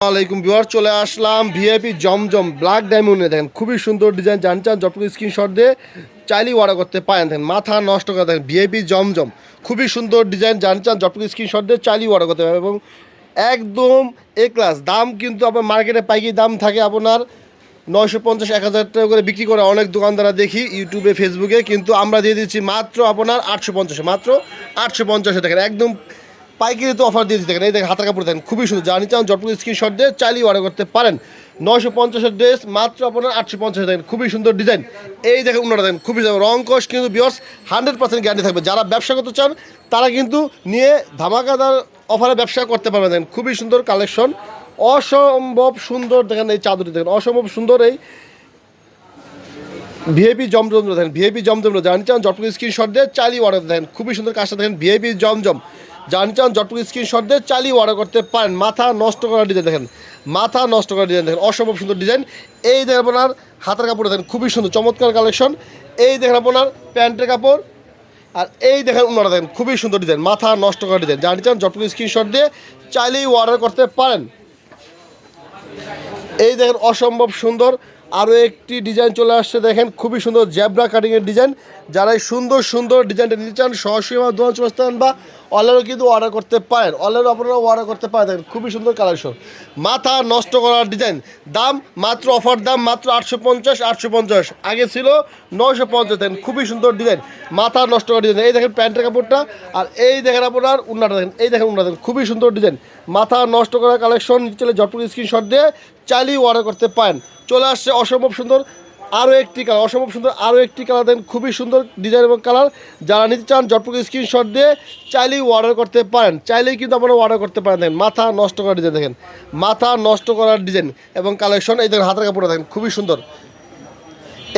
আলাইকুম বিহার চলে আসলাম ভিআইপি জমজম ব্ল্যাক ডায়মন্ডে দেখেন, খুবই সুন্দর ডিজাইন, জান চান, যতটুকু স্ক্রিনশট দিয়ে চাইলেই অর্ডার করতে পারেন। দেখেন, মাথা নষ্ট করে দেখেন ভিআইপি জমজম। খুবই সুন্দর ডিজাইন, জান চান, যতটুকু স্ক্রিনশট দিয়ে চাইলেই অর্ডার করতে পারেন এবং একদম এ ক্লাস দাম কিন্তু আপনার মার্কেটে পাইকারি দাম থাকে আপনার নয়শো পঞ্চাশ, এক হাজার টাকা করে বিক্রি করে অনেক দোকানদারা দেখি ইউটিউবে ফেসবুকে কিন্তু আমরা দিয়ে দিচ্ছি মাত্র আপনার আটশো পঞ্চাশে, মাত্র আটশো পঞ্চাশে। দেখেন, একদম পাইকারি তো অফার দিয়ে দিতে এই দেখেন, হাতের কাপড় দেখেন, খুবই সুন্দর। জানি চান যতটুকু স্ক্রিনশট দিয়ে চালিয়ে অর্ডার করতে পারেন। নয়শো পঞ্চাশের ড্রেস মাত্র আপনার আটশো পঞ্চাশ। দেখেন, খুবই সুন্দর ডিজাইন এই দেখেন উন্নত দেখেন, খুবই সুন্দর। রং কস কিন্তু বিয়ার্স হান্ড্রেড পার্সেন্ট গ্যারান্টি থাকবে। যারা ব্যবসা করতে চান, তারা কিন্তু নিয়ে ধামাকাদার অফারে ব্যবসা করতে পারবেন। দেখেন, খুবই সুন্দর কালেকশন অসম্ভব সুন্দর, দেখেন, এই চাদরটি দেখেন। অসম্ভব সুন্দর এই ভিআইপি জমজম দেখেন। ভিআইপি জমজম। জানি চান যতটুকু স্ক্রিনশট দিয়ে চালিয়ে অর্ডার দেখেন খুবই সুন্দর কাজটা দেখেন। ভিআইপি জমজম। জানি চান যতটুকু স্ক্রিনশট দিয়ে চালিয়ে অর্ডার করতে পারেন। মাথা নষ্ট করার ডিজাইন দেখেন। মাথা নষ্ট করার ডিজাইন দেখেন। অসম্ভব সুন্দর ডিজাইন এই দেখেন আপনার হাতের কাপড় দেখেন, খুবই সুন্দর, চমৎকার কালেকশন এই দেখেন আপনার প্যান্টের কাপড়। আর এই দেখেন ওনারা দেখেন, খুবই সুন্দর ডিজাইন মাথা নষ্ট করার ডিজাইন জানি চান যতটুকু স্ক্রিনশট দিয়ে চাইলেই অর্ডার করতে পারেন। এই দেখেন অসম্ভব সুন্দর আরও একটি ডিজাইন চলে আসছে, দেখেন, খুবই সুন্দর জ্যাবরা কাটিংয়ের ডিজাইন। যারা এই সুন্দর সুন্দর ডিজাইনটা নিতে চান, সরাসরি আমার দোকান চলে আসতে বা অনলাইনেও কিন্তু অর্ডার করতে পারেন। অনলাইনে আপনারা অর্ডার করতে পারেন, দেখেন, খুবই সুন্দর কালেকশন মাথা নষ্ট করার ডিজাইন। দাম মাত্র অফার দাম মাত্র আটশো পঞ্চাশ আটশো পঞ্চাশ। আগে ছিল নয়শো পঞ্চাশ, দেখেন, খুবই সুন্দর ডিজাইন। মাথা নষ্ট করার ডিজাইন। এই দেখেন প্যান্টের কাপড়টা, আর এই দেখেন আপনার উন্নাটা, দেখেন, এই দেখেন উন্না দেখেন, খুবই সুন্দর ডিজাইন। মাথা নষ্ট করার কালেকশন চলে জটপুর স্ক্রিনশট দিয়ে চাইলেই অর্ডার করতে পারেন। চলে আসছে অসম্ভব সুন্দর আরও একটি কালার অসম্ভব সুন্দর আরও একটি কালার দেন খুবই সুন্দর ডিজাইন এবং কালার যারা নিতে চান জটপুর স্ক্রিনশট দিয়ে চাইলেই অর্ডার করতে পারেন। চাইলেই কিন্তু আপনারা অর্ডার করতে পারেন। দেখেন, মাথা নষ্ট করার ডিজাইন দেখেন, মাথা নষ্ট করার ডিজাইন এবং কালেকশন এই দেখেন, হাতের কাপড়টা দেখেন, খুবই সুন্দর।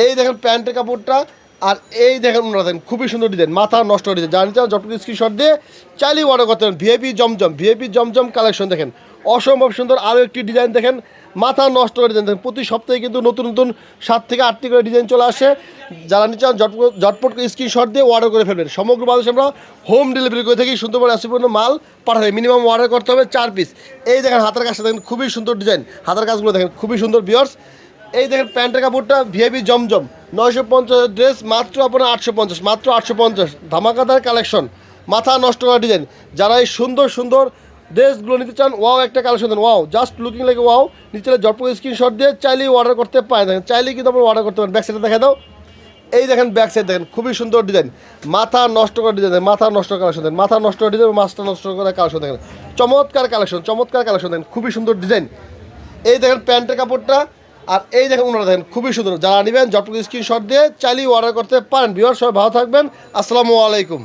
এই দেখেন, প্যান্টের কাপড়টা আর এই দেখেন ওনারা দেখেন, খুবই সুন্দর ডিজাইন মাথা নষ্ট ডিজাইন জানি চান যতটুকু স্ক্রিনশট দিয়ে চাইলেই অর্ডার করতে পারেন। VIP Zamzam VIP Zamzam collection দেখেন। অসম্ভব সুন্দর আরও একটি ডিজাইন দেখেন। মাথা নষ্ট করে ডিজাইন দেখেন, প্রতি সপ্তাহে কিন্তু নতুন নতুন সাত থেকে আটটি করে ডিজাইন চলে আসে। যারা নিতে চান, ঝটপট স্ক্রিনশট দিয়ে অর্ডার করে ফেলবেন। সমগ্র বাংলাদেশে আমরা হোম ডেলিভারি করে থাকি। সুন্দরবন পর্যন্ত মাল পাঠাবে মিনিমাম অর্ডার করতে হবে চার পিস এই দেখেন হাতের কাজটা দেখেন, খুবই সুন্দর ডিজাইন হাতের কাজগুলো দেখেন, খুবই সুন্দর বিয়ার্স এই দেখেন প্যান্টের কাপড়টা ভিআইপি জমজম। নয়শো পঞ্চাশ ড্রেস মাত্র আপনার আটশো পঞ্চাশ, মাত্র আটশো পঞ্চাশ। ধামাকাদার কালেকশন মাথা নষ্ট করা ডিজাইন যারা এই সুন্দর সুন্দর ড্রেসগুলো নিতে চান, ওয়াও একটা কালেকশন দেন, ওয়াও। জাস্ট লুকিং লাগে ওয়াও। নিচে জটপুর স্ক্রিনশট দিয়ে চাইলেই অর্ডার করতে পারেন। দেখেন, চাইলেই কিন্তু আপনার অর্ডার করতে পারেন। ব্যাক সাইডে দেখা দাও। এই দেখেন ব্যাক সাইড দেখেন, খুবই সুন্দর ডিজাইন মাথা নষ্ট করা ডিজাইন মাথা নষ্ট কালেকশন দেন, মাথা নষ্ট ডিজাইন মাথা নষ্ট করা কালেকশন দেখেন চমৎকার কালেকশন চমৎকার কালেকশন দেন, খুবই সুন্দর ডিজাইন এই দেখেন প্যান্টের কাপড়টা, আর এই দেখেন ওনারা দেখেন, খুবই সুন্দর। যারা নেবেন জটপুর স্ক্রিনশট দিয়ে চাইলেই অর্ডার করতে পারেন। বিহার সবাই ভালো থাকবেন। আসসালামু আলাইকুম।